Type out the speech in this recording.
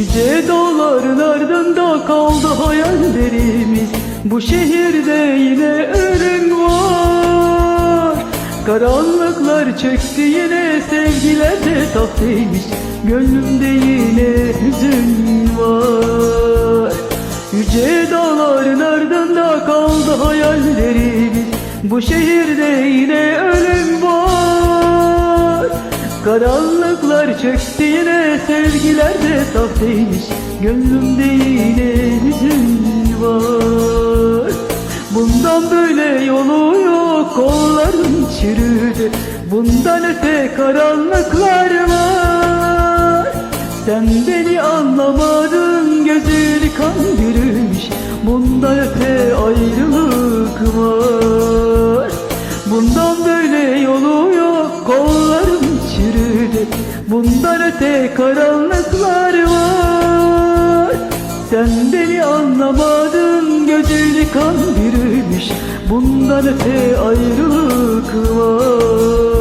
Yüce dağların ardında kaldı hayallerimiz. Bu şehirde yine ölüm var. Karanlıklar çöktü yine sevgiler de sahteymiş Gönlümde yine hüzün var. Yüce dağların ardında kaldı hayallerimiz? Bu şehirde yine Karanlıklar çöktü yine sevgiler de sahteymiş Gönlümde yine hüzün var. Bundan böyle yolu yok kollarım çürüdü. Bundan öte karanlıklar var. Sen beni anlamadın gözünü kan bürümüş. Bundan öte ayrılık var Bundan öte karanlıklar var. Sen beni anlamadın gözünü kan bürümüş Bundan öte ayrılık var